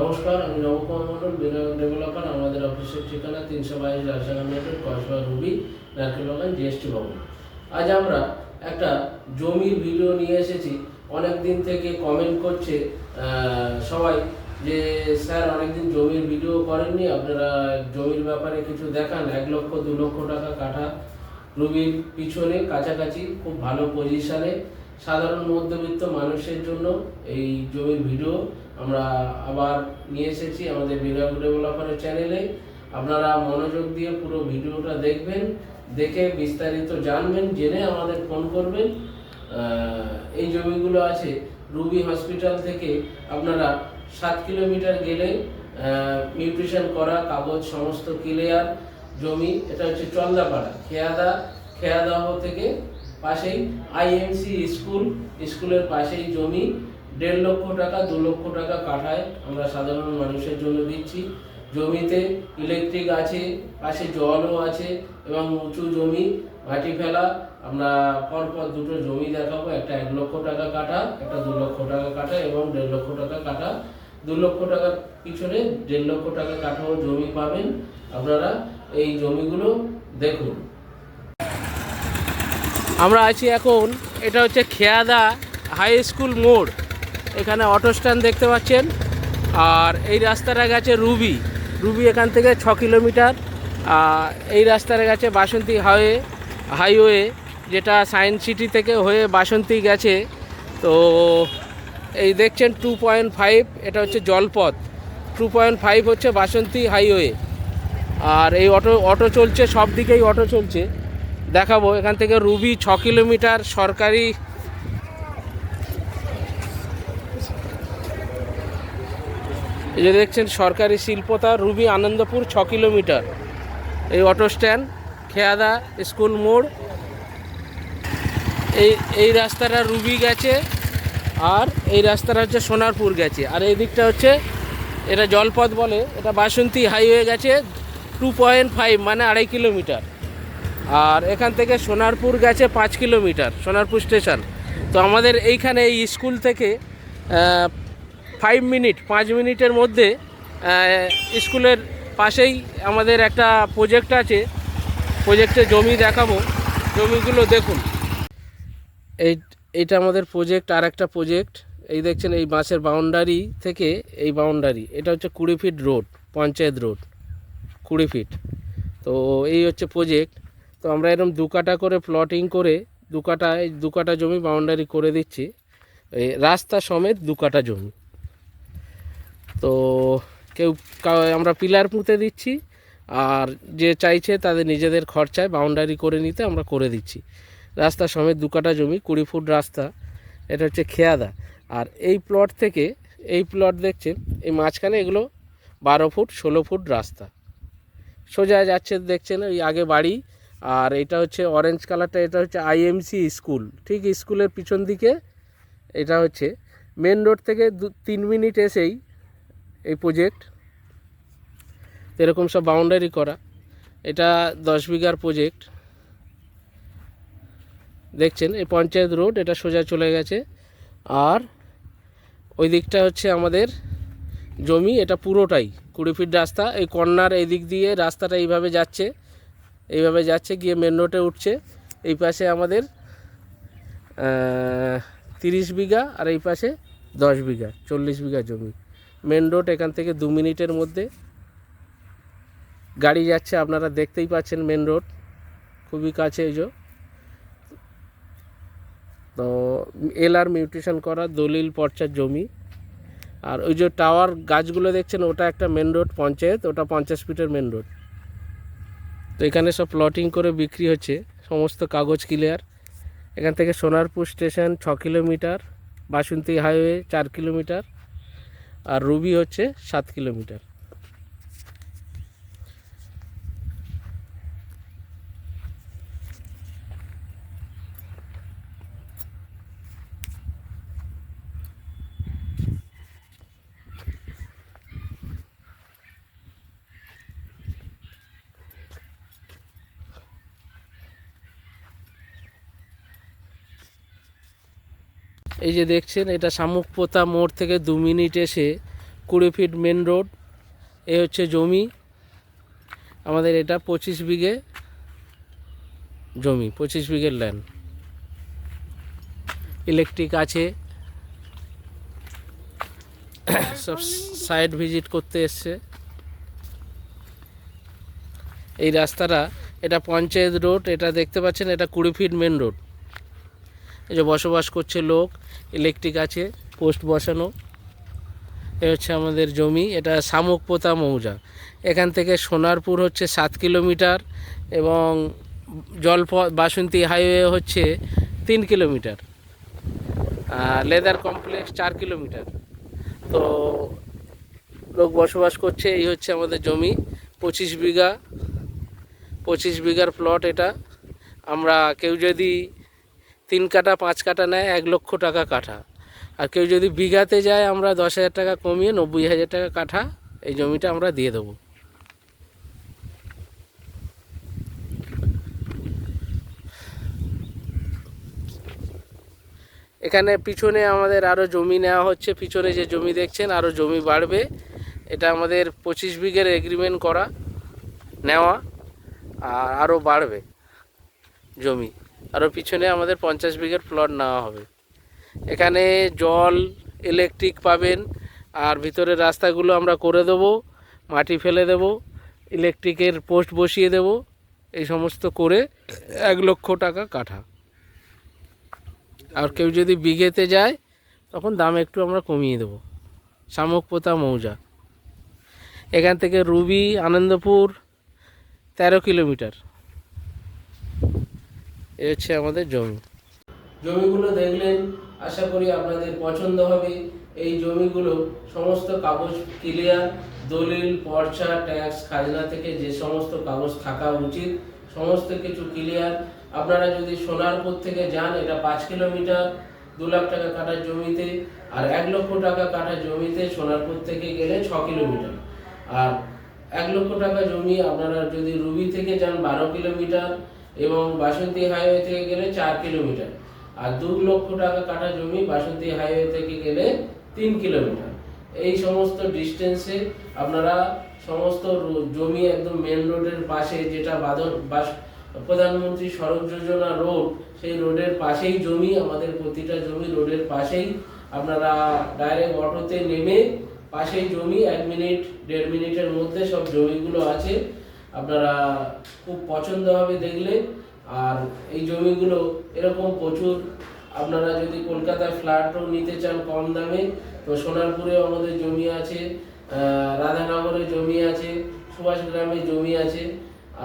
নমস্কার, আমি নবকুমার মন্ডল বিনয় ডেভেলপার। আমাদের অফিসের ঠিকানা তিনশো বাইশ রাজশাহী রোড কসবা, রুবি নারকেল বাগান জিএসটি ভবন। আজ আমরা একটা জমির ভিডিও নিয়ে এসেছি। অনেক দিন থেকে কমেন্ট করছে সবাই যে, স্যার, অনেকদিন জমির ভিডিও করেননি। আপনারা জমির ব্যাপারে কিছু দেখান। এক লক্ষ, দু লক্ষ টাকা কাঠা রুবির পিছনে, কাছাকাছি, খুব ভালো পজিশনে সাধারণ মধ্যবিত্ত মানুষের জন্য এই জমির ভিডিও আমরা আবার নিয়ে এসেছি আমাদের বিরাট ডেভেলপারের চ্যানেলে। আপনারা মনোযোগ দিয়ে পুরো ভিডিওটা দেখবেন, দেখে বিস্তারিত জানবেন, জেনে আমাদের ফোন করবেন। এই জমিগুলো আছে রুবি হসপিটাল থেকে আপনারা সাত কিলোমিটার গেলে নিউট্রিশন করা, কাগজ সমস্ত ক্লিয়ার জমি। এটা হচ্ছে চন্দাপাড়া, খেয়াদা, খেয়াদাহ থেকে পাশেই আইএমসি স্কুল, স্কুলের পাশেই জমি। দেড় লক্ষ টাকা, দু লক্ষ টাকা কাঠায় আমরা সাধারণ মানুষের জন্য দিচ্ছি। জমিতে ইলেকট্রিক আছে, পাশে জলও আছে এবং উঁচু জমি মাটি ফেলা। আমরা পরপর দুটো জমি দেখাবো, একটা এক লক্ষ টাকা কাটা একটা দু লক্ষ টাকা কাটা এবং দেড় লক্ষ টাকা কাটা দু লক্ষ টাকার পিছনে দেড় লক্ষ টাকা কাঠাও জমি পাবেন আপনারা। এই জমিগুলো দেখুন। আমরা আছি এখন, এটা হচ্ছে খেয়াদা হাই স্কুল মোড়। এখানে অটো স্ট্যান্ড দেখতে পাচ্ছেন। আর এই রাস্তাটা গেছে রুবি। রুবি এখান থেকে ছ কিলোমিটার। এই রাস্তাটা গেছে বাসন্তী হাইওয়ে হাইওয়ে, যেটা সায়েন্স সিটি থেকে হয়ে বাসন্তী গেছে। তো এই দেখছেন টু পয়েন্ট ফাইভ, এটা হচ্ছে জলপথ। টু পয়েন্ট ফাইভ হচ্ছে বাসন্তী হাইওয়ে। আর এই অটো অটো চলছে, সব দিকেই অটো চলছে। দেখাবো, এখান থেকে রুবি ছ কিলোমিটার সরকারি এই যে দেখছেন, সরকারি শিল্পতা রুবি আনন্দপুর ছ কিলোমিটার। এই অটো স্ট্যান্ড, খেয়াদা স্কুল মোড়। এই এই রাস্তাটা রুবি গেছে, আর এই রাস্তাটা হচ্ছে সোনারপুর গেছে। আর এই দিকটা হচ্ছে, এটা জলপথ বলে, এটা বাসন্তী হাইওয়ে গেছে টু পয়েন্ট ফাইভ মানে আড়াই কিলোমিটার। আর এখান থেকে সোনারপুর গেছে পাঁচ কিলোমিটার, সোনারপুর স্টেশন। তো আমাদের এইখানে এই স্কুল থেকে ফাইভ মিনিট পাঁচ মিনিটের মধ্যে স্কুলের পাশেই আমাদের একটা প্রজেক্ট আছে। প্রজেক্টে জমি দেখাবো। জমিগুলো দেখুন। এই, এইটা আমাদের প্রজেক্ট আর একটা প্রজেক্ট এই দেখছেন, এই বাসের বাউন্ডারি থেকে এই বাউন্ডারি এটা হচ্ছে কুড়ি ফিট রোড পঞ্চায়েত রোড কুড়ি ফিট তো এই হচ্ছে প্রজেক্ট তো আমরা এরকম দু কাটা করে প্লটিং করে দু কাটা এই দু কাটা জমি বাউন্ডারি করে দিচ্ছি। রাস্তা সমেত দু কাটা জমি। তো কেউ আমরা পিলার পুঁতে দিচ্ছি, আর যে চাইছে তাদের নিজেদের খরচায় বাউন্ডারি করে নিতে আমরা করে দিচ্ছি। রাস্তা সমেত দু কাটা জমি, কুড়ি ফুট রাস্তা, এটা হচ্ছে খেয়াদা। আর এই প্লট থেকে, এই প্লট দেখছেন, এই মাঝখানে এগুলো বারো ফুট, ষোলো ফুট রাস্তা। সোজা যাচ্ছে দেখছেন ওই আগে বাড়ি, আর এটা হচ্ছে অরেঞ্জ কালারটা এটা হচ্ছে আইএমসি স্কুল ঠিক স্কুলের পিছন দিকে, এটা হচ্ছে মেন রোড থেকে দু তিন মিনিট এসেই এই প্রজেক্ট এরকম সব বাউন্ডারি করা। এটা দশ বিঘার প্রজেক্ট দেখছেন, এই পঞ্চায়েত রোড এটা সোজা চলে গেছে। আর ওই দিকটা হচ্ছে আমাদের জমি, এটা পুরোটাই। কুড়ি ফিট রাস্তা, এই কর্নার এই দিক দিয়ে রাস্তাটা এইভাবে যাচ্ছে। এইভাবে যাচ্ছে, গিয়ে মেন রোডে উঠছে। এই পাশে আমাদের তিরিশ বিঘা, আর এই পাশে দশ বিঘা, চল্লিশ বিঘা জমি। মেন রোড এখান থেকে দু মিনিটের মধ্যে গাড়ি যাচ্ছে, আপনারা দেখতেই পাচ্ছেন মেন রোড খুবই কাছে এই যে। তো এল আর মিউটেশন করা দলিল পর্চার জমি। আর ওই যে টাওয়ার গাছগুলো দেখছেন, ওটা একটা মেন রোড পঞ্চায়েত, ওটা পঞ্চাশ ফিটের মেন রোড তো এখানে সব প্লটিং করে বিক্রি হচ্ছে, সমস্ত কাগজ ক্লিয়ার এখান থেকে সোনারপুর স্টেশন ছ কিলোমিটার, বাসন্তী হাইওয়ে চার কিলোমিটার। আর রুবি হচ্ছে সাত কিলোমিটার। এই যে দেখছেন, এটা শামুকপোতা মোড় থেকে দু মিনিট এসে কুড়ি ফিট মেন রোড, এ হচ্ছে জমি। আমাদের এটা পঁচিশ বিঘে জমি, পঁচিশ বিঘের ল্যান্ড ইলেকট্রিক আছে। সব সাইড ভিজিট করতে এসছে। এই রাস্তাটা, এটা পঞ্চায়েত রোড এটা দেখতে পাচ্ছেন, এটা কুড়ি ফিট মেন রোড এই যে বসবাস করছে লোক ইলেকট্রিক আছে পোস্ট বসানো। এ হচ্ছে আমাদের জমি, এটা শামুকপোতা মৌজা। এখান থেকে সোনারপুর হচ্ছে সাত কিলোমিটার এবং জলপ, বাসন্তী হাইওয়ে হচ্ছে তিন কিলোমিটার। লেদার কমপ্লেক্স চার কিলোমিটার। তো লোক বসবাস করছে, এই হচ্ছে আমাদের জমি, পঁচিশ বিঘা। পঁচিশ বিঘার প্লট এটা। আমরা কেউ যদি তিন কাটা পাঁচ কাটা নেয়, এক লক্ষ টাকা কাঠা। আর কেউ যদি বিঘাতে যায়, আমরা দশ হাজার টাকা কমিয়ে নব্বই হাজার টাকা কাঠা এই জমিটা আমরা দিয়ে দেবো। এখানে পিছনে আমাদের আরও জমি নেওয়া হচ্ছে। পিছনে যে জমি দেখছেন আরও জমি বাড়বে। এটা আমাদের পঁচিশ বিঘের এগ্রিমেন্ট করা, নেওয়া, আর আরও বাড়বে জমি। আরও পিছনে আমাদের পঞ্চাশ বিঘের প্লট নেওয়া হবে। এখানে জল ইলেকট্রিক পাবেন, আর ভিতরের রাস্তাগুলো আমরা করে দেবো, মাটি ফেলে দেবো ইলেকট্রিকের পোস্ট বসিয়ে দেব, এই সমস্ত করে এক লক্ষ টাকা কাঠা। আর কেউ যদি বিঘেতে যায়, তখন দাম একটু আমরা কমিয়ে দেবো। শামুকপোতা মৌজা। এখান থেকে রুবি, আনন্দপুর, তেরো কিলোমিটার। এ হচ্ছে আমাদের জমি। জমিগুলো দেখলেন, আশা করি আপনাদের পছন্দ হবে। এই জমিগুলো সমস্ত কাগজ ক্লিয়ার দলিল, পর্চা ট্যাক্স খাজনা থেকে যে সমস্ত কাগজ থাকা উচিত, সমস্ত কিছু ক্লিয়ার আপনারা যদি সোনারপুর থেকে যান, এটা পাঁচ কিলোমিটার, দু লাখ টাকা কাটার জমিতে আর এক লক্ষ টাকা কাটার জমিতে সোনারপুর থেকে গেলে ছ কিলোমিটার। আর এক লক্ষ টাকা জমি আপনারা যদি রুবি থেকে যান, বারো কিলোমিটার এবং বাসন্তী হাইওয়ে থেকে গেলে চার কিলোমিটার আর দু লক্ষ টাকা কাটা জমি বাসন্তী হাইওয়ে থেকে গেলে তিন কিলোমিটার এই সমস্ত ডিস্টেন্সে আপনারা সমস্ত জমি একদম মেন রোডের পাশে যেটা বাদর বাস, প্রধানমন্ত্রী সড়ক যোজনা রোড সেই রোডের পাশেই জমি, আমাদের প্রতিটা জমি রোডের পাশেই আপনারা ডাইরেক্ট অটোতে নেমে পাশেই জমি এক মিনিট দেড় মিনিটের মধ্যে সব জমিগুলো আছে। আপনারা খুব পছন্দ হবে দেখলে আর এই জমিগুলো এরকম প্রচুর। আপনারা যদি কলকাতায় ফ্ল্যাটও নিতে চান কম দামে, তো সোনারপুরেও আমাদের জমি আছে রাধানগরে জমি আছে সুভাষ গ্রামে জমি আছে,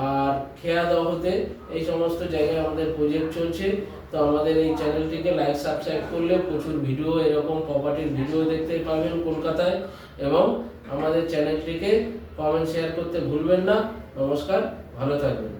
আর খেয়াদহতে এই সমস্ত জায়গায় আমাদের প্রজেক্ট চলছে। তো আমাদের এই চ্যানেলটিকে লাইক সাবস্ক্রাইব করলে প্রচুর ভিডিও, এরকম প্রপার্টির ভিডিও দেখতে পাবেন কলকাতায়। এবং আমাদের চ্যানেলটিকে কমেন্ট শেয়ার করতে ভুলবেন না। নমস্কার ভালো থাকবেন।